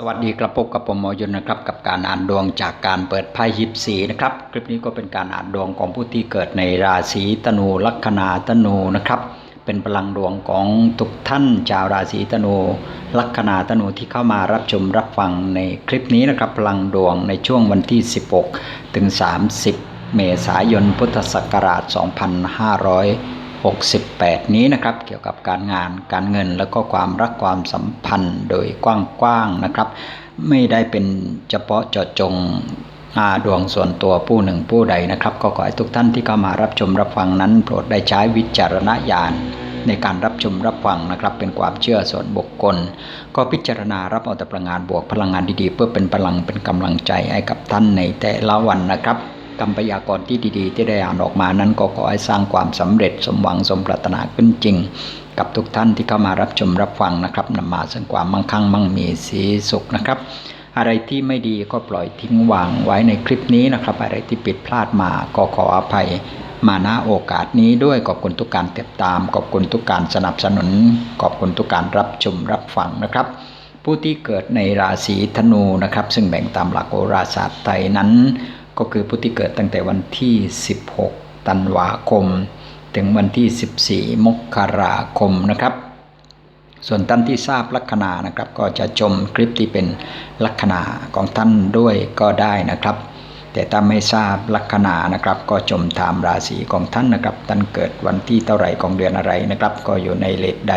สวัสดีกระปกกับผมหมอยนนะครับ กับการอ่านดวงจากการเปิดไพ่ยิปซีนะครับ คลิปนี้ก็เป็นการอ่านดวงของผู้ที่เกิดในราศีธนูลัคนาธนูนะครับ เป็นพลังดวงของทุกท่านชาวราศีธนูลัคนาธนูที่เข้ามารับชมรับฟังในคลิปนี้นะครับ พลังดวงในช่วงวันที่ 16 ถึง 30 เมษายนพุทธศักราช 2500 68 นี้นะครับ เกี่ยวกับการงานการเงิน แล้วก็ความรักความสัมพันธ์โดยกว้างๆนะครับ ไม่ได้เป็นเฉพาะเจาะจงอาดวงส่วนตัวผู้หนึ่งผู้ใดนะครับ ก็ขอให้ทุกท่านที่เข้ามารับชมรับฟังนั้น โปรดได้ใช้วิจารณญาณในการรับชมรับฟังนะครับ เป็นความเชื่อส่วนบุคคล ก็พิจารณารับเอาแต่พลังงานบวกพลังงานดีๆ เพื่อเป็นพลังเป็นกำลังใจให้กับท่านในแต่ละวันนะครับ กรรมพยากรณ์ที่ดีๆ ที่ได้อ่านออกมานั้นก็ขอให้สร้างความสำเร็จสมหวังสมปรารถนาขึ้นจริง กับทุกท่านที่เข้ามารับชมรับฟังนะครับนำมาซึ่งความมั่งคั่งมั่งมีสีสุขนะครับอะไรที่ไม่ดีก็ปล่อยทิ้งวางไว้ในคลิปนี้นะครับ อะไรที่ผิดพลาดมาก็ขออภัยมาณโอกาสนี้ด้วยขอบคุณทุกการติดตาม ขอบคุณทุกการสนับสนุน ขอบคุณทุกการรับชมรับฟังนะครับ ผู้ที่เกิดในราศีธนูนะครับ ซึ่งแบ่งตามหลักโหราศาสตร์ไทยนั้น ก็คือผู้ที่เกิดตั้งแต่วันที่ 16 ธันวาคม ถึงวันที่ 14 มกราคมนะครับ ส่วนท่านที่ทราบลัคนานะครับ ก็จะชมคลิปที่เป็นลัคนาของท่านด้วยก็ได้นะครับ แต่ถ้าไม่ทราบลัคนานะครับ ก็ชมตามราศีของท่านนะครับ ท่านเกิดวันที่เท่าไหร่ของเดือนอะไรนะครับ ก็อยู่ในเลขใด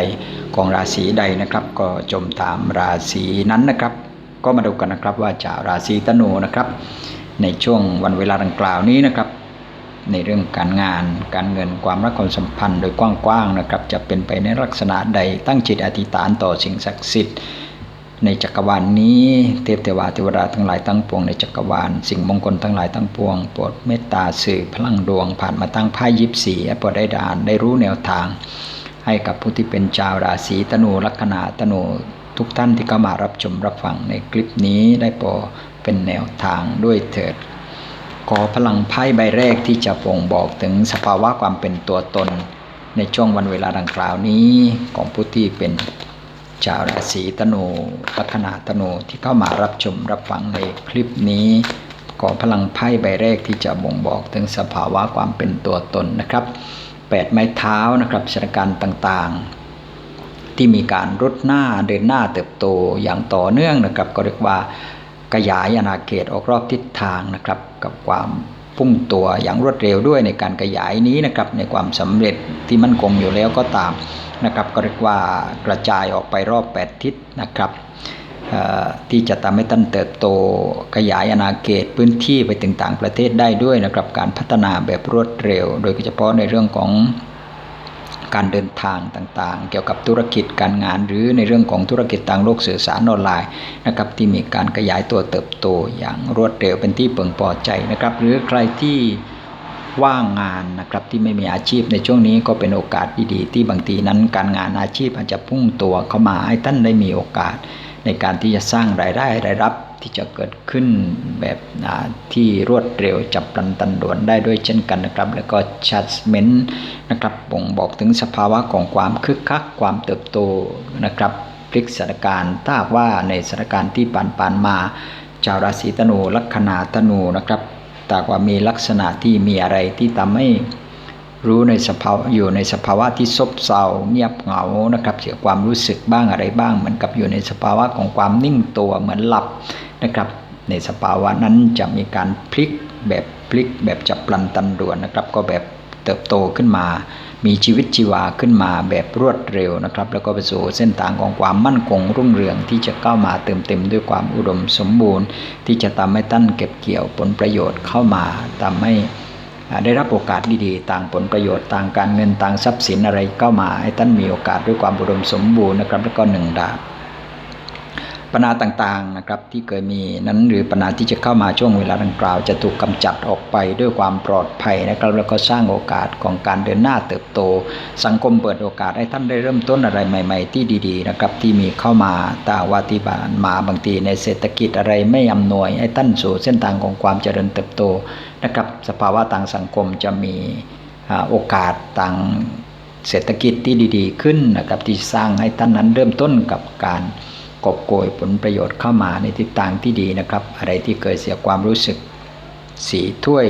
ของราศีใดนะครับ ก็ชมตามราศีนั้นนะครับ ก็มาดูกันนะครับว่าจากราศีธนูนะครับ ในช่วงวันเวลาดังกล่าวนี้นะครับ ในเรื่องการงาน การเงินความรักความสัมพันธ์โดยกว้างๆนะครับ จะเป็นไปในลักษณะใดตั้งจิตอธิษฐานต่อสิ่งศักดิ์สิทธิ์ในจักรวาลนนี้เทพเทวาเทวดาทั้งหลายทั้งปวงในจักรวาลสิ่งมงคลทั้งหลายทั้งปวงโปรดเมตตาสื่อพลังดวง ผ่านมาตั้งไพ่ยิบสีโปรดได้ดานได้รู้แนวทาง ให้กับผู้ที่เป็นชาวราศีธนูลัคนาธนูทุกท่านที่เข้ามารับชมรับฟังในคลิปนี้ได้โปรด เป็นแนวทางด้วยเถิด ขอพลังไพ่ใบแรกที่จะบ่งบอกถึงสภาวะความเป็นตัวตน ในช่วงวันเวลาดังกล่าวนี้ของผู้ที่เป็นชาวราศีธนูลัคนาธนูที่เข้ามารับชมรับฟังในคลิปนี้ ขอพลังไพ่ใบแรกที่จะบ่งบอกถึงสภาวะความเป็นตัวตนนะครับแปดไม้เท้านะครับสถานการณ์ต่างๆ ที่มีการรุดหน้าเดินหน้าเติบโตอย่างต่อเนื่องนะครับก็เรียกว่า ขยายอาณาเขตออกรอบทิศทางนะครับ กับความพุ่งตัวอย่างรวดเร็วด้วยในการขยายนี้นะครับในความสำเร็จที่มั่นคงอยู่แล้วก็ตามนะครับก็เรียกว่ากระจายออกไปรอบ 8 ทิศนะครับที่จะทำให้ท่านเติบโตขยายอาณาเขตพื้นที่ไปถึงต่างประเทศได้ด้วยนะครับการพัฒนาแบบรวดเร็ว โดยเฉพาะในเรื่องของ การเดินทางต่างๆ เกี่ยวกับธุรกิจการงาน หรือในเรื่องของธุรกิจทางโลกสื่อสารออนไลน์นะครับที่มีการขยายตัวเติบโตอย่างรวดเร็วเป็นที่เปิงพอใจนะครับหรือใครที่ว่างงานนะครับที่ไม่มีอาชีพในช่วงนี้ก็เป็นโอกาสดีๆที่บางทีนั้นการงานอาชีพอาจจะพุ่งตัวเข้ามาให้ท่านได้มีโอกาส ในการที่จะสร้างรายได้รายรับที่จะเกิดขึ้นแบบที่รวดเร็วจับปันตันด่วนได้ด้วยเช่นกันนะครับ แล้วก็ชัดเมนนะครับบ่งบอกถึงสภาวะของความคึกคักความเติบโตนะครับพลิกสถานการณ์ถ้าว่าในสถานการณ์ที่ผ่านผ่านมาชาวราศีธนูลัคนาธนูนะครับแต่ว่ามีลักษณะที่มีอะไรที่ทำให้ รู้ในสภาวะอยู่ในสภาวะที่ซบเซาเงียบเหงานะครับเสียความรู้สึกบ้างอะไรบ้าง เหมือนกับอยู่ในสภาวะของความนิ่งตัวเหมือนหลับนะครับ ในสภาวะนั้นจะมีการพลิกแบบพลิกแบบจับปลันตันด่วนนะครับ ก็แบบเติบโตขึ้นมา มีชีวิตชีวาขึ้นมาแบบรวดเร็วนะครับ แล้วก็ไปสู่เส้นทางของความมั่นคงรุ่งเรืองที่จะเข้ามาเติมเต็มด้วยความอุดมสมบูรณ์ ที่จะทำให้ท่านเก็บเกี่ยวผลประโยชน์เข้ามาทำให้ ได้รับโอกาสดีๆ ต่างผลประโยชน์ต่างการเงินต่างทรัพย์สินอะไรก็มาให้ท่านมีโอกาสด้วยความบุดมสมบูรณ์นะครับแล้วก็หนึ่งดาบ ปัญหาต่างๆนะครับที่เคยมีนั้นหรือปัญหาที่จะเข้ามาช่วงเวลาดังกล่าว จะถูกกำจัดออกไปด้วยความปลอดภัยนะครับแล้วก็สร้างโอกาสของการเดินหน้าเติบโต สังคมเปิดโอกาสให้ท่านได้เริ่มต้นอะไรใหม่ ๆ ที่ดีๆนะครับที่มีเข้ามาแต่ว่าที่ผ่านมาบางทีในเศรษฐกิจอะไรไม่อำนวยให้ท่านสู่เส้นทางของความเจริญเติบโตนะครับสภาวะทางสังคมจะมีโอกาสต่างเศรษฐกิจที่ดี ๆ ขึ้นนะครับที่สร้างให้ท่านนั้นเริ่มต้นกับการ กอบโกยผลประโยชน์เข้ามาในทิศทางที่ดีนะครับ อะไรที่เคยเสียความรู้สึกสีถ้วย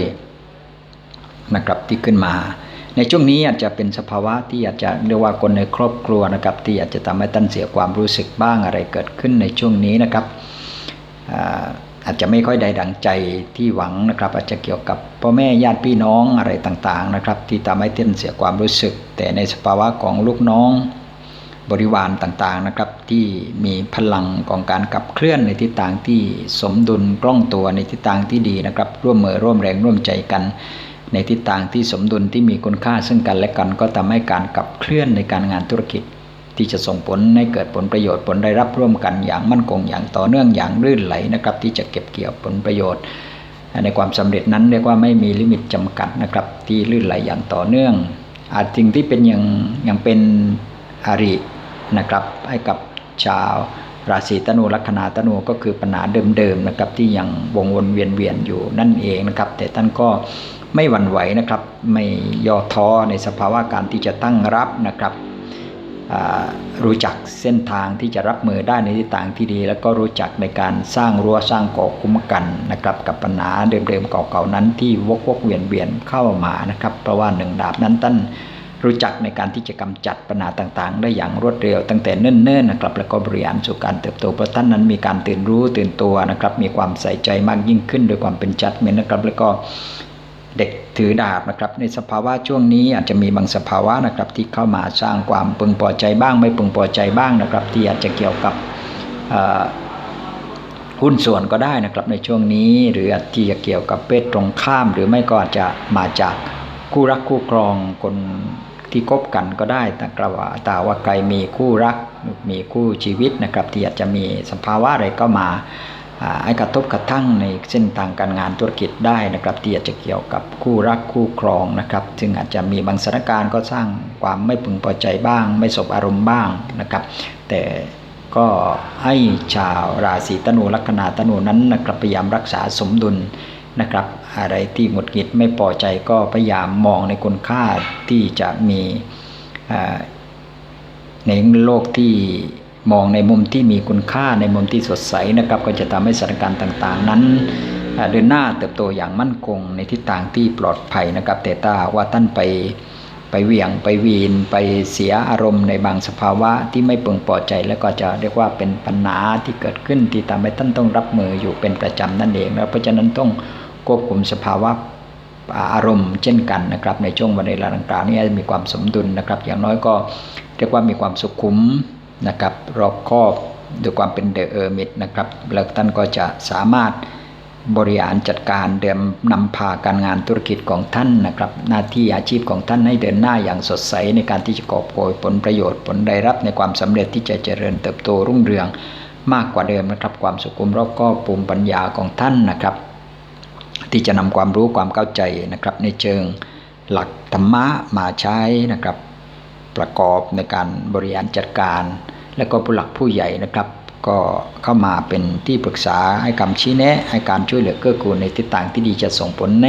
นะครับที่ขึ้นมา ในช่วงนี้อาจจะเป็นสภาวะที่อาจจะเรียกว่าคนในครอบครัวนะครับ ที่อาจจะทำให้ท่านเสียความรู้สึกบ้างอะไรเกิดขึ้นในช่วงนี้นะครับอาจจะไม่ค่อยได้ดังใจที่หวังนะครับ อาจจะเกี่ยวกับพ่อแม่ญาติพี่น้องอะไรต่างๆนะครับ ที่ทำให้ท่านเสียความรู้สึก แต่ในสภาวะของลูกน้อง บริวารต่างๆนะครับ ที่มีพลังของการขับเคลื่อนในทิศทางที่สมดุลกล้องตัวในทิศทางที่ดีนะครับ ร่วมมือร่วมแรงร่วมใจกัน ในทิศทางที่สมดุลที่มีคุณค่าซึ่งกันและกัน ก็ทำให้การขับเคลื่อนในการงานธุรกิจ ที่จะส่งผลให้เกิดผลประโยชน์ผลได้รับร่วมกันอย่างมั่นคงอย่างต่อเนื่องอย่างรื่นไหลนะครับ ที่จะเก็บเกี่ยวผลประโยชน์ในความสำเร็จนั้นเรียกว่าไม่มีลิมิตจำกัดนะครับ ที่ลื่นไหลอย่างต่อเนื่อง อาจสิ่งที่เป็นอย่างอย่างเป็น อารินะครับให้กับชาวราศีธนูลัคนาธนูก็คือปัญหาเดิมๆนะครับที่ยังวงวนเวียนเวียนอยู่นั่นเองนะครับ แต่ท่านก็ไม่หวั่นไหวนะครับ ไม่ย่อท้อในสภาวะการที่จะตั้งรับนะครับรู้จักเส้นทางที่จะรับมือได้ในทิศทางที่ดี แล้วก็รู้จักในการสร้างรั้วสร้างเกาะคุ้มกันนะครับ กับปัญหาเดิมๆเก่าๆนั้นที่วกวกเวียนเวียนเข้ามานะครับ เพราะว่าหนึ่งดาบนั้นท่าน รู้จักในการที่จะกำจัดปัญหาต่างๆ ได้อย่างรวดเร็ว ตั้งแต่เนิ่นๆนะครับแล้วก็บริหารสู่การเติบโตเพราะท่านนั้นมีการตื่นรู้ตื่นตัวนะครับมีความใส่ใจมากยิ่งขึ้นโดยความเป็นจัดเมนนะครับแล้วก็เด็กถือดาบนะครับในสภาวะช่วงนี้อาจจะมีบางสภาวะนะครับที่เข้ามาสร้างความปึงพอใจบ้าง ไม่ปึงพอใจบ้างนะครับ ที่อาจจะเกี่ยวกับหุ้นส่วนก็ได้นะครับในช่วงนี้ หรืออาจจะเกี่ยวกับเพศตรงข้าม หรือไม่ก็อาจจะมาจากคู่รักคู่ครองคน ที่คบกันก็ได้แต่กระว่าตาว่าใครมีคู่รักมีคู่ชีวิตนะครับที่อาจจะมีสภาวะอะไรก็มาให้กระทบกระทั่งในเส้นทางการงานธุรกิจได้นะครับที่อาจจะเกี่ยวกับคู่รักคู่ครองนะครับซึ่งอาจจะมีบางสถานการณ์ก็สร้างความไม่พึงพอใจบ้าง ไม่สบอารมณ์บ้างนะครับแต่ก็ให้ชาวราศีธนูลัคนาธนูนั้นนะครับพยายามรักษาสมดุล นะครับ อะไรที่หงุดหงิดไม่พอใจก็พยายามมองในคุณค่าที่จะมีในโลกที่มองในมุมที่มีคุณค่าในมุมที่สดใสนะครับ ก็จะทำให้สถานการณ์ต่างๆ นั้นเดินหน้าเติบโตอย่างมั่นคงในทิศทางที่ปลอดภัยนะครับ แต่ถ้าว่าท่านไป ไปเหวี่ยงไปวีนไปเสียอารมณ์ในบางสภาวะที่ไม่เพึงพอใจ แล้วก็จะเรียกว่าเป็นปัญหาที่เกิดขึ้นที่ทำให้ท่านต้องรับมืออยู่เป็นประจำนั่นเองแล้วเพราะฉะนั้นต้องควบคุมสภาวะอารมณ์เช่นกันนะครับ ในช่วงวันเวลาดังกล่าวนี้มีความสมดุลนะครับ อย่างน้อยก็เรียกว่ามีความสุขุมนะครับรอบคอบด้วยความเป็นเดอะเออร์มิดนะครับแล้วท่านก็จะสามารถ บริหารจัดการเดิมนำพาการงานธุรกิจของท่านนะครับ หน้าที่อาชีพของท่านให้เดินหน้าอย่างสดใสในการที่จะกอบโกยผลประโยชน์ผลได้รับในความสำเร็จที่จะเจริญเติบโตรุ่งเรืองมากกว่าเดิมนะครับ ความสุขุมรอบคอบภูมิปัญญาของท่านนะครับ ที่จะนำความรู้ความเข้าใจนะครับ ในเชิงหลักธรรมะมาใช้นะครับ ประกอบในการบริหารจัดการ และก็ผู้หลักผู้ใหญ่นะครับ ก็เข้ามาเป็นที่ปรึกษาให้คำชี้แนะ ให้การช่วยเหลือเกื้อกูลในทิศทางที่ดีจะส่งผลใน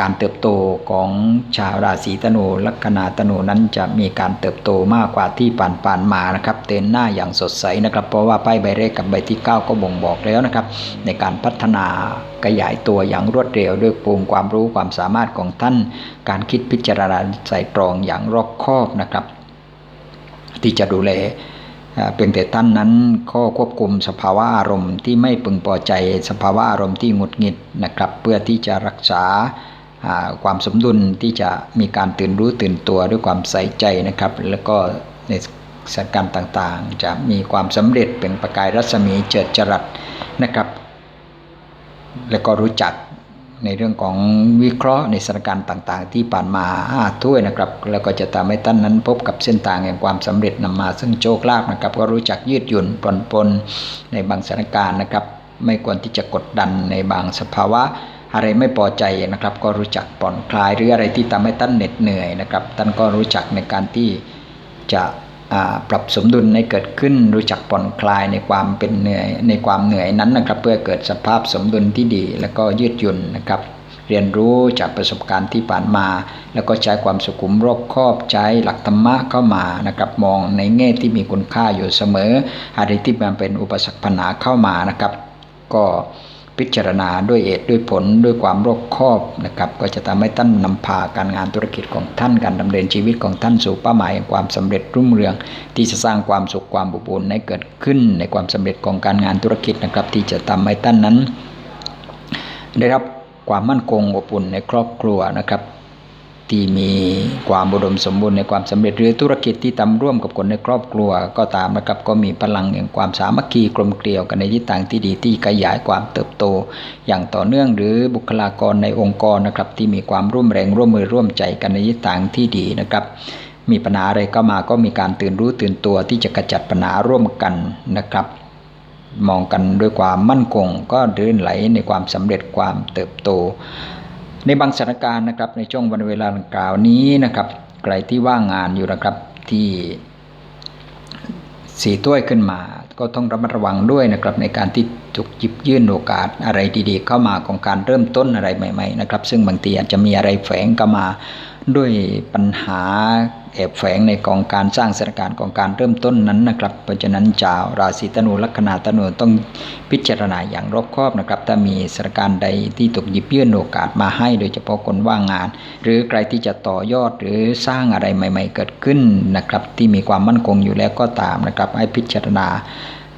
การเติบโตของชาวราศีธนูลัคนาธนูนั้นจะมีการเติบโตมากกว่าที่ผ่านผ่านมานะครับเตือนหน้าอย่างสดใสนะครับ เพราะว่าป้ายใบแรกกับใบที่ 9 ก็บ่งบอกแล้วนะครับ ในการพัฒนาขยายตัวอย่างรวดเร็วด้วยภูมิความรู้ความสามารถของท่าน การคิดพิจารณาใส่ตรองอย่างรอบคอบนะครับ ที่จะดูแล เป็นแต่ท่านนั้นก็ควบคุมสภาวะอารมณ์ที่ไม่พึงพอใจสภาวะอารมณ์ที่หงุดหงิดนะครับ เพื่อที่จะรักษาความสมดุลที่จะมีการตื่นรู้ตื่นตัวด้วยความใส่ใจนะครับ แล้วก็ในสถานการณ์ต่างๆ จะมีความสำเร็จเป็นประกายรัศมีเจิดจรัสนะครับ แล้วก็รู้จัก ในเรื่องของวิเคราะห์ในสถานการณ์ต่าง ๆ ที่ผ่านมาถ้วยนะครับ แล้วก็จะทำให้ท่านนั้นพบกับเส้นทางแห่งความสำเร็จนำมา ซึ่งโชคลาภนะครับ ก็รู้จักยืดหยุ่นปลนปนในบางสถานการณ์นะครับ ไม่ควรที่จะกดดันในบางสภาวะอะไรไม่พอใจนะครับ ก็รู้จักผ่อนคลายหรืออะไรที่ทำให้ท่านเหน็ดเหนื่อยนะครับท่านก็รู้จักในการที่จะ ปรับสมดุลในเกิดขึ้นรู้จักผ่อนคลายในความเป็นเหนื่อยในความเหนื่อยนั้นนะครับ เพื่อเกิดสภาพสมดุลที่ดี แล้วก็ยืดหยุ่นนะครับ เรียนรู้จากประสบการณ์ที่ผ่านมา แล้วก็ใช้ความสุขุมรอบคอบใช้หลักธรรมะเข้ามานะครับมองในแง่ที่มีคุณค่าอยู่เสมออะไรที่มันเป็นอุปสรรคปัญหาเข้ามานะครับ ก็ พิจารณาด้วยเหตุด้วยผลด้วยความรอบคอบนะครับก็จะทำให้ท่านนำพาการงานธุรกิจของท่านการดำเนินชีวิตของท่านสู่เป้าหมายแห่งความสำเร็จรุ่งเรือง ที่จะสร้างความสุขความบุบุญให้เกิดขึ้นในความสำเร็จของการงานธุรกิจนะครับ ที่จะทำให้ท่านนั้น ได้รับความมั่นคงอบอุ่นในครอบครัวนะครับ ที่มีความบุดมสมบูรณ์ในความสำเร็จหรือธุรกิจที่ทำร่วมกับคนในครอบครัวก็ตามนะครับก็มีพลังแห่งความสามัคคีกลมเกลียวกันในทิศทางที่ดีที่ขยายความเติบโต อย่างต่อเนื่องหรือบุคลากรในองค์กรนะครับที่มีความร่วมแรงร่วมมือร่วมใจกันในทิศทางที่ดีนะครับมีปัญหาอะไรก็มาก็มีการตื่นรู้ตื่นตัวที่จะกระจัดปัญหาร่วมกันนะครับ มองกันด้วยความมั่นคงก็เดินไหลในความสำเร็จความเติบโต ในบางสถานการณ์นะครับในช่วงวันเวลาดังกล่าวนี้นะครับใครที่ว่างงานอยู่นะครับที่สีถ้วยขึ้นมา ก็ต้องระมัดระวังด้วยนะครับในการที่ถูกจิบยื่นโอกาสอะไรดีๆ เข้ามาของการเริ่มต้นอะไรใหม่ ๆ นะครับ ซึ่งบางทีอาจจะมีอะไรแฝงเข้ามาด้วยปัญหา แอบแฝงในกองการสร้างสถานการณ์ของการเริ่มต้นนั้นนะครับ เพราะฉะนั้นชาวราศีธนูลัคนาธนูต้องพิจารณาอย่างรอบคอบนะครับ ถ้ามีสถานการณ์ใดที่ถูกหยิบยื่นโอกาสมาให้ โดยเฉพาะคนว่างงาน หรือใครที่จะต่อยอดหรือสร้างอะไรใหม่ ๆ เกิดขึ้นนะครับ ที่มีความมั่นคงอยู่แล้วก็ตามนะครับ ให้พิจารณา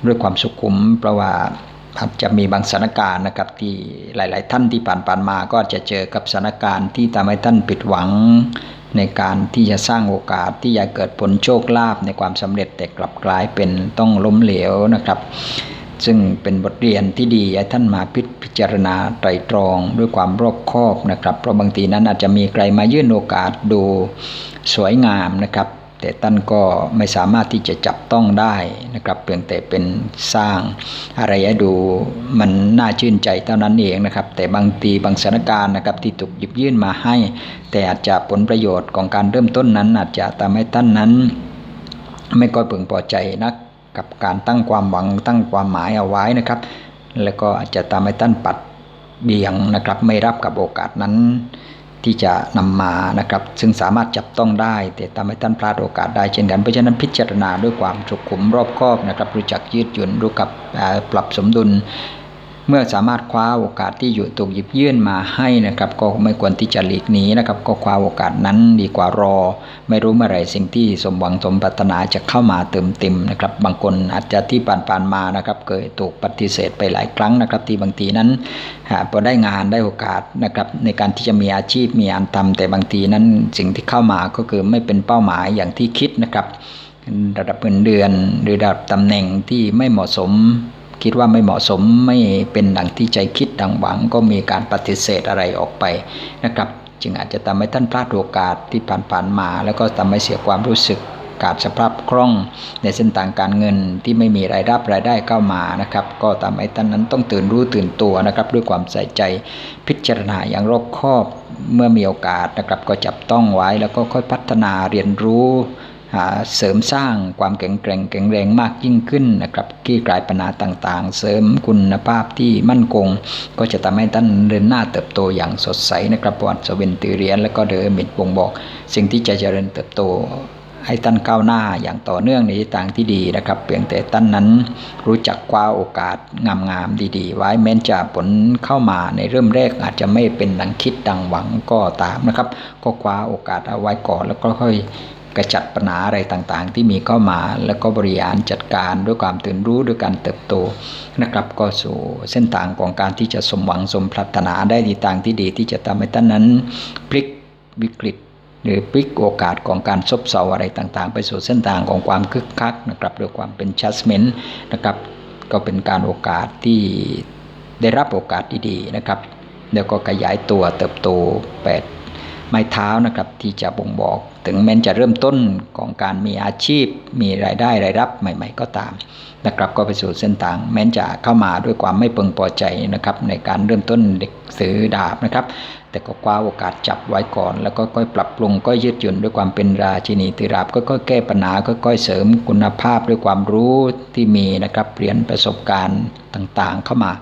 ด้วยความสุขุมเพราะว่าอาจจะมีบางสถานการณ์นะครับที่หลาย ๆ ท่านที่ผ่านๆมาก็จะเจอกับสถานการณ์ที่ทำให้ท่านผิดหวัง ในการที่จะสร้างโอกาสที่จะเกิดผลโชคลาภในความสำเร็จแต่กลับกลายเป็นต้องล้มเหลวนะครับ ซึ่งเป็นบทเรียนที่ดีให้ท่านมาพิจารณาไตรตรองด้วยความรอบคอบนะครับ เพราะบางทีนั้นอาจจะมีใครมายื่นโอกาสดูสวยงามนะครับ แต่ท่านก็ไม่สามารถที่จะจับต้องได้นะครับเพียงแต่เป็นสร้างอะไรให้ดูมันน่าชื่นใจเท่านั้นเองนะครับ แต่บางทีบางสถานการณ์นะครับที่ถูกหยิบยื่นมาให้ แต่อาจจะผลประโยชน์ของการเริ่มต้นนั้น อาจจะทำให้ท่านนั้น ไม่ก็พึงพอใจนักกับการตั้งความหวังตั้งความหมายเอาไว้นะครับ แล้วก็อาจจะทำให้ท่านปัดเบี่ยงนะครับ ไม่รับกับโอกาสนั้น ที่จะนำมานะครับ ซึ่งสามารถจับต้องได้ แต่ทำให้ท่านพลาดโอกาสได้เช่นกัน เพราะฉะนั้นพิจารณาด้วยความสุขุมรอบคอบนะครับ รู้จักยืดหยุ่นรู้กับปรับสมดุล เมื่อสามารถคว้าโอกาสที่อยู่ถูกหยิบยื่นมาให้นะครับ ก็ไม่ควรที่จะหลีกหนีนะครับ ก็คว้าโอกาสนั้นดีกว่ารอ ไม่รู้เมื่อไหร่สิ่งที่สมหวังสมปรารถนาจะเข้ามาเติมเต็มนะครับ บางคนอาจจะที่ผ่านๆมานะครับ เคยถูกปฏิเสธไปหลายครั้งนะครับ ที่บางทีนั้นพอได้งานได้โอกาสนะครับ ในการที่จะมีอาชีพมีอันทำแต่บางทีนั้นสิ่งที่เข้ามาก็คือไม่เป็นเป้าหมายอย่างที่คิดนะครับ ระดับเงินเดือนหรือระดับตำแหน่งที่ไม่เหมาะสม คิดว่าไม่เหมาะสมไม่เป็นดังที่ใจคิดดังหวัง ก็มีการปฏิเสธอะไรออกไปนะครับ จึงอาจจะทำให้ท่านพลาดโอกาสที่ผ่านๆมา แล้วก็ทำให้เสียความรู้สึกขาดสภาพคล่องในเส้นทางการเงินที่ไม่มีรายรับรายได้เข้ามานะครับ ก็ทำให้ท่านนั้นต้องตื่นรู้ตื่นตัวนะครับ ด้วยความใส่ใจพิจารณาอย่างรอบคอบเมื่อมีโอกาสนะครับ ก็จับต้องไว้แล้วก็ค่อยพัฒนาเรียนรู้ เสริมสร้างความแข็งแกร่งแข็งแรงมากยิ่งขึ้นนะครับที่กลายปัญหาต่างๆ เสริมคุณภาพที่มั่นคง ก็จะทำให้ท่านเดินหน้าเติบโตอย่างสดใสนะครับวัดสวินตีเรียน และก็เดินมิดบ่งบอก สิ่งที่จะเจริญเติบโตให้ท่านก้าวหน้าอย่างต่อเนื่องในทิศทางที่ดีนะครับ เพียงแต่ท่านนั้นรู้จักคว้าโอกาสงามๆดีๆ ไว้แม้จะผลเข้ามาในเริ่มแรกอาจจะไม่เป็นดังคิดดังหวังก็ตามนะครับ ก็คว้าโอกาสเอาไว้ก่อนแล้วก็ค่อย กระจัดปัญหาอะไรต่างๆ ที่มีเข้ามา แล้วก็บริหารจัดการด้วยความตื่นรู้ด้วยการเติบโตนะครับก็สู่เส้นทางของการที่จะสมหวังสมปรารถนาได้ในทางที่ดีที่จะทำให้ท่านนั้นพลิกวิกฤตหรือพลิกโอกาสของการซบเซาอะไรต่างๆ ไปสู่เส้นทางของความคึกคักนะครับด้วยความเป็นชัสเมนต์นะครับ ก็เป็นการโอกาสที่ได้รับโอกาสดีๆนะครับ แล้วก็ขยายตัวเติบโต8 ไม้เท้านะครับที่จะบ่งบอก ถึงแม้จะเริ่มต้นของการมีอาชีพ มีรายได้รายรับใหม่ ๆ ก็ตามนะครับก็ไปสู่เส้นทางแม้นจะเข้ามาด้วยความไม่เพึงพอใจนะครับในการเริ่มต้นเด็กซื้อดาบนะครับ แต่ก็คว้าโอกาสจับไว้ก่อน แล้วก็ค่อยปรับปรุงก็ยืดหยุ่นด้วยความเป็นราชินีติราบก็ค่อยแก้ปัญหาค่อยๆเสริมคุณภาพด้วยความรู้ที่มีนะครับเปลี่ยนประสบการณ์ต่างๆ เข้ามา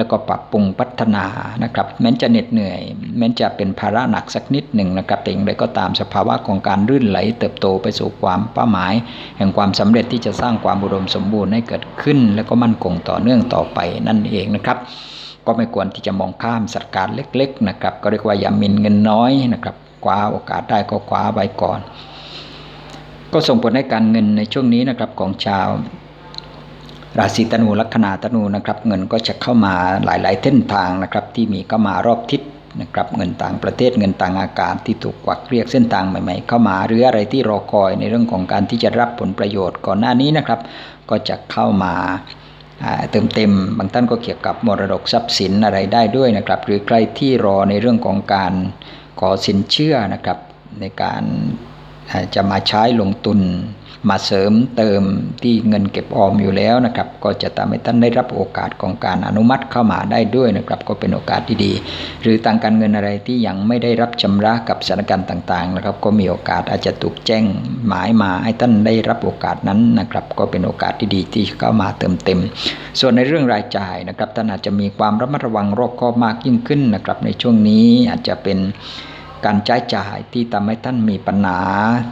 แล้วก็ปรับปรุงพัฒนานะครับแม้จะเหน็ดเหนื่อย แม้จะเป็นภาระหนักสักนิดหนึ่งนะครับแต่อย่างไรก็ตามสภาวะของการรื่นไหล เติบโตไปสู่ความเป้าหมาย แห่งความสำเร็จที่จะสร้างความอุดมสมบูรณ์ให้เกิดขึ้น และก็มั่นคงต่อเนื่องต่อไปนั่นเองนะครับก็ไม่ควรที่จะมองข้ามสัตว์การเล็กๆนะครับก็เรียกว่าอย่ามินเงินน้อยนะครับคว้าโอกาสได้ก็คว้าไว้ก่อน ก็ส่งผลให้การเงินในช่วงนี้นะครับของชาว ราศีธนูลัคนาธนูนะครับ เงินก็จะเข้ามาหลาย ๆเส้นทางนะครับ ที่มีเข้ามารอบทิศนะครับเงินต่างประเทศเงินต่างอากาศที่ถูกกวักเรียกเส้นทางใหม่ ๆ เข้ามาหรืออะไรที่รอคอยในเรื่องของการที่จะรับผลประโยชน์ก่อนหน้านี้นะครับ ก็จะเข้ามาเติมเต็มบางท่านก็เกี่ยวกับมรดกทรัพย์สินอะไรได้ด้วยนะครับ หรือใครที่รอในเรื่องของการขอสินเชื่อนะครับในการจะมาใช้ลงทุน มาเสริมเติมที่เงินเก็บออมอยู่แล้วนะครับ ก็จะทำให้ท่านได้รับโอกาสของการอนุมัติเข้ามาได้ด้วยนะครับ ก็เป็นโอกาสที่ดี หรือต่างการเงินอะไรที่ยังไม่ได้รับชำระกับสถานการณ์ต่างๆนะครับ ก็มีโอกาสอาจจะถูกแจ้งหมายมาให้ท่านได้รับโอกาสนั้นนะครับ ก็เป็นโอกาสที่ดีที่เข้ามาเติมเต็ม ส่วนในเรื่องรายจ่ายนะครับท่านอาจจะมีความระมัดระวังรอบคอบมากยิ่งขึ้นนะครับ ในช่วงนี้อาจจะเป็น การใช้จ่ายที่ทำให้ท่านมีปัญหา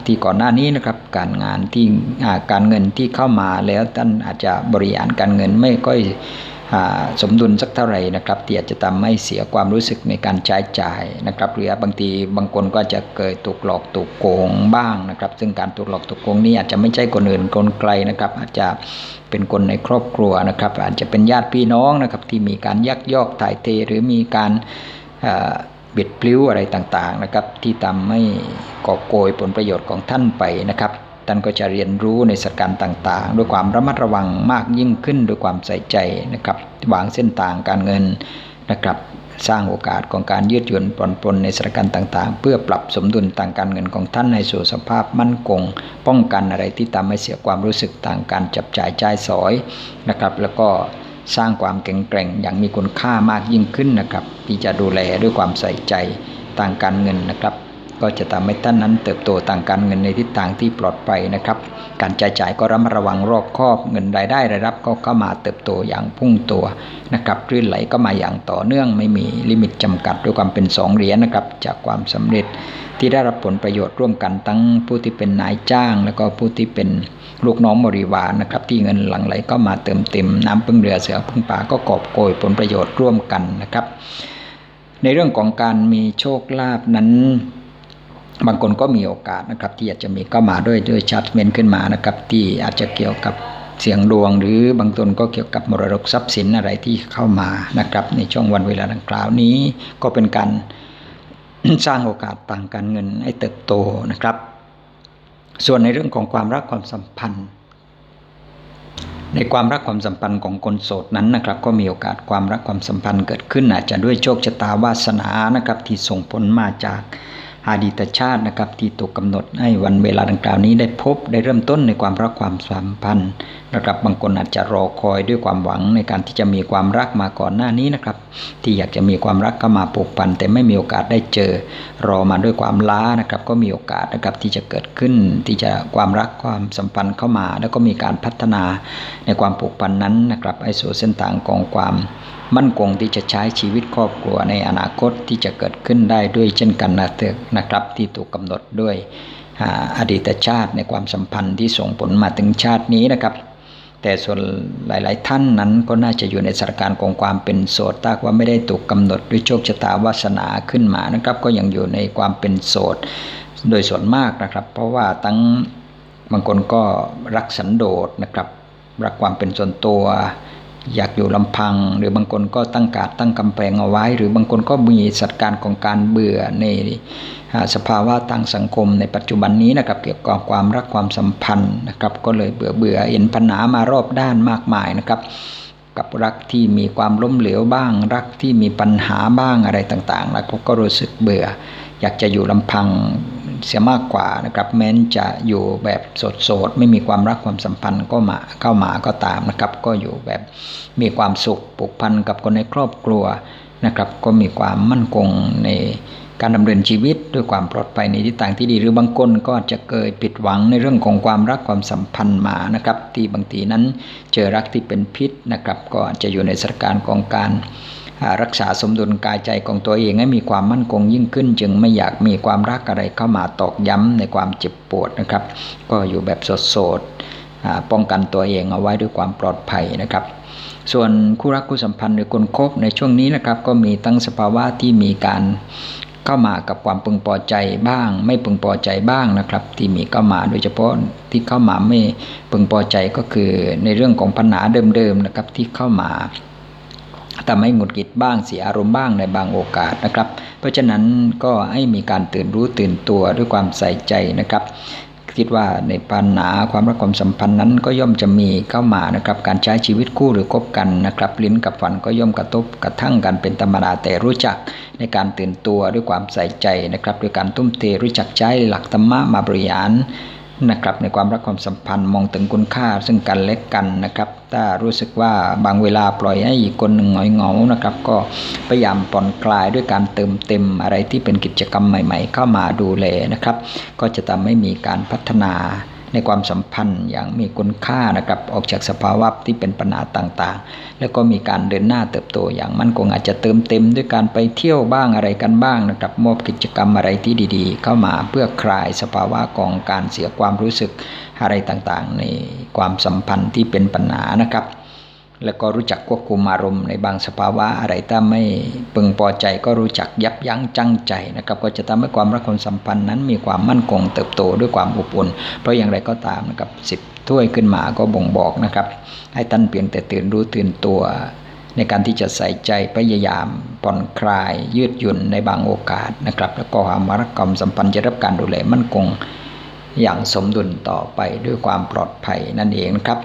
ที่ก่อนหน้านี้นะครับ การงานที่การเงินที่เข้ามาแล้วท่านอาจจะบริหารการเงินไม่ค่อยสมดุลสักเท่าไหร่นะครับที่อาจจะทำให้เสียความรู้สึกในการใช้จ่ายนะครับหรือบางทีบางคนก็จะเกิดถูกหลอกถูกโกงบ้างนะครับ ซึ่งการถูกหลอกถูกโกงนี้อาจจะไม่ใช่คนอื่นคนไกลนะครับ อาจจะเป็นคนในครอบครัวนะครับ อาจจะเป็นญาติพี่น้องนะครับที่มีการยักยอกถ่ายเทหรือมีการ บิดพลิ้วอะไรต่างๆนะครับ ที่ทำให้ก่อโกยผลประโยชน์ของท่านไปนะครับท่านก็จะเรียนรู้ในสถานการณ์ต่างๆ ด้วยความระมัดระวังมากยิ่งขึ้นด้วยความใส่ใจนะครับวางเส้นทางการเงินนะครับ สร้างโอกาสของการยืดหยุ่นปลนปลนในสถานการณ์ต่างๆ เพื่อปรับสมดุลทางการเงินของท่านในสู่สภาพมั่นคง ป้องกันอะไรที่ทำให้เสียความรู้สึกต่างการจับจ่ายจ่ายสอยนะครับ แล้วก็ สร้างความแข็งแกร่งอย่างมีคุณค่ามากยิ่งขึ้นนะครับ ที่จะดูแลด้วยความใส่ใจต่างการเงินนะครับ ก็จะทำให้ท่านนั้นเติบโตต่างการเงินในทิศทางที่ปลอดภัยนะครับ การจ่ายจ่ายก็ระมัดระวังรอบคอบเงินรายได้รายรับก็เข้ามาเติบโตอย่างพุ่งตัวนะครับรื่นไหลก็มาอย่างต่อเนื่องไม่มีลิมิตจำกัดด้วยความเป็นสองเหรียญนะครับจากความสำเร็จที่ได้รับผลประโยชน์ร่วมกันทั้งผู้ที่เป็นนายจ้าง แล้วก็ผู้ที่เป็นลูกน้องบริวารนะครับ ที่เงินหลั่งไหลก็มาเติมเต็มน้ำพึ่งเรือเสือพึ่งป่าก็กอบโกยผลประโยชน์ร่วมกันนะครับ ในเรื่องของการมีโชคลาภนั้น บางคนก็มีโอกาสนะครับ ที่อาจจะมีก็มาด้วยด้วยชาร์ตเมนขึ้นมานะครับ ที่อาจจะเกี่ยวกับเสียงดวงหรือบางตนก็เกี่ยวกับมรดกทรัพย์สินอะไรที่เข้ามานะครับ ในช่วงวันเวลาดังกล่าวนี้ ก็เป็นการสร้างโอกาสต่างการเงินให้เติบโตนะครับ ส่วนในเรื่องของความรักความสัมพันธ์ ในความรักความสัมพันธ์ของคนโสดนั้นนะครับ ก็มีโอกาสความรักความสัมพันธ์เกิดขึ้นอาจจะด้วยโชคชะตาวาสนานะครับ ที่ส่งผลมาจาก อดีตชาตินะครับที่ถูกกาหนดให้วันเวลาดังกล่าวนี้ได้พบได้เริ่มต้นในความรักความสัมพันธ์ นะครับบางคนอาจจะรอคอยด้วยความหวังในการที่จะมีความรักมาก่อนหน้านี้นะครับ ที่อยากจะมีความรักก็มาปลูกพัน แต่ไม่มีโอกาสได้เจอ รอมาด้วยความล้านะครับ ก็มีโอกาสนะครับที่จะเกิดขึ้น ที่จะความรักความสัมพันธ์เข้ามา แล้วก็มีการพัฒนาในความปลูกพันนั้นนะครับไอ้สู่เส้นทางของความมั่นคงที่จะใช้ชีวิตครอบครัวในอนาคตที่จะเกิดขึ้นได้ด้วยเช่นกันนะเถอะนะครับ ที่ถูกกาหนดด้วยอดีตชาติในความสัมพันธ์ที่ส่งผลมาถึงชาตินี้นะครับ แต่ส่วนหลาย ๆ ท่านนั้นก็น่าจะอยู่ในสถานการณ์ของความเป็นโสดถ้าว่าไม่ได้ถูกกาหนดด้วยโชคชะตาวาสนาขึ้นมานะครับ ก็ยังอยู่ในความเป็นโสดโดยส่วนมากนะครับ เพราะว่าทั้งบางคนก็รักสันโดษนะครับ รักความเป็นส่วนตัว อยากอยู่ลำพัง หรือบางคนก็ตั้งกาดตั้งกำแพงเอาไว้ หรือบางคนก็มีสัตการของการเบื่อในสภาวะทางสังคมในปัจจุบันนี้นะครับเกี่ยวกับความรักความสัมพันธ์นะครับ ก็เลยเบื่อเบื่อเห็นปัญหามารอบด้านมากมายนะครับกับรักที่มีความล้มเหลวบ้าง รักที่มีปัญหาบ้างอะไรต่างๆแล้วก็รู้สึกเบื่อ อยากจะอยู่ลำพัง เสียมากกว่านะครับ แม้นจะอยู่แบบโสดๆไม่มีความรักความสัมพันธ์ก็มาเข้ามาก็ตามนะครับ ก็อยู่แบบมีความสุขผูกพันกับคนในครอบครัวนะครับ ก็มีความมั่นคงในการดำเนินชีวิตด้วยความปลอดภัยในทิศทางที่ดีหรือบางคนก็จะเคยผิดหวังในเรื่องของความรักความสัมพันธ์มานะครับ ที่บางทีนั้นเจอรักที่เป็นพิษนะครับ ก็จะอยู่ในสถานการณ์ของการ รักษาสมดุลกายใจของตัวเองให้มีความมั่นคงยิ่งขึ้น จึงไม่อยากมีความรักอะไรเข้ามาตอกย้ำในความเจ็บปวดนะครับ ก็อยู่แบบสดๆป้องกันตัวเองเอาไว้ด้วยความปลอดภัยนะครับ ส่วนคู่รักคู่สัมพันธ์หรือคนคบในช่วงนี้นะครับ ก็มีตั้งสภาวะที่มีการเข้ามากับความพึงพอใจบ้าง ไม่พึงพอใจบ้างนะครับ ที่มีเข้ามาโดยเฉพาะที่เข้ามาไม่พึงพอใจก็คือในเรื่องของปัญหาเดิมๆนะครับที่เข้ามา ทำให้หงุดหงิดบ้างเสียอารมณ์บ้างในบางโอกาสนะครับ เพราะฉะนั้นก็ให้มีการตื่นรู้ตื่นตัวด้วยความใส่ใจนะครับ คิดว่าในปัญหาความรักความสัมพันธ์นั้นก็ย่อมจะมีเข้ามานะครับ การใช้ชีวิตคู่หรือคบกันนะครับลิ้นกับฝันก็ย่อมกระทบกระทั่งกันเป็นธรรมดาแต่รู้จักในการตื่นตัวด้วยความใส่ใจนะครับ ด้วยการทุ่มเทรู้จักใช้หลักธรรมะมาบริหาร นะครับในความรักความสัมพันธ์มองถึงคุณค่าซึ่งกันและกันนะครับถ้ารู้สึกว่าบางเวลาปล่อยให้อีกคนหนึ่งหงอยเหงานะครับ ก็พยายามผ่อนคลายด้วยการเติมเต็มอะไรที่เป็นกิจกรรมใหม่ ๆ เข้ามาดูแลนะครับ ก็จะทำให้มีการพัฒนา ในความสัมพันธ์อย่างมีคุณค่านะครับออกจากสภาวะที่เป็นปัญหาต่างๆ แล้วก็มีการเดินหน้าเติบโตอย่างมั่นคงอาจจะเติมเต็มด้วยการไปเที่ยวบ้างอะไรกันบ้างนะครับมอบกิจกรรมอะไรที่ดีๆ เข้ามาเพื่อคลายสภาวะของการเสียความรู้สึกอะไรต่างๆ ในความสัมพันธ์ที่เป็นปัญหานะครับ แล้วก็รู้จักควบคุมอารมณ์ในบางสภาวะอะไรถ้าไม่พึงพอใจก็รู้จักยับยั้งจังใจนะครับก็จะทำให้ความรักความสัมพันธ์นั้นมีความมั่นคงเติบโตด้วยความอบอุ่น เพราะอย่างไรก็ตามนะครับสิบถ้วยขึ้นมาก็บ่งบอกนะครับ ให้ท่านเพียงแต่ตื่นรู้ตื่นตัว ในการที่จะใส่ใจพยายามผ่อนคลาย ยืดหยุ่นในบางโอกาสนะครับแล้วก็ความรักความสัมพันธ์จะรับการดูแลมั่นคง อย่างสมดุลต่อไปด้วยความปลอดภัยนั่นเองนะครับ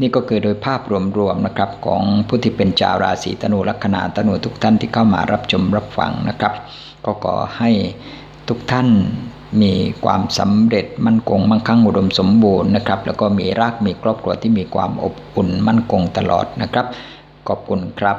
นี่ก็คือโดยภาพรวมๆนะครับของผู้ที่เป็นชาวราศีธนูลัคนาธนูทุกท่านที่เข้ามารับชมรับฟังนะครับ ก็ขอให้ทุกท่านมีความสำเร็จมั่นคงมั่งคั่งอุดมสมบูรณ์นะครับ แล้วก็มีรากมีครอบครัวที่มีความอบอุ่นมั่นคงตลอดนะครับ ขอบคุณครับ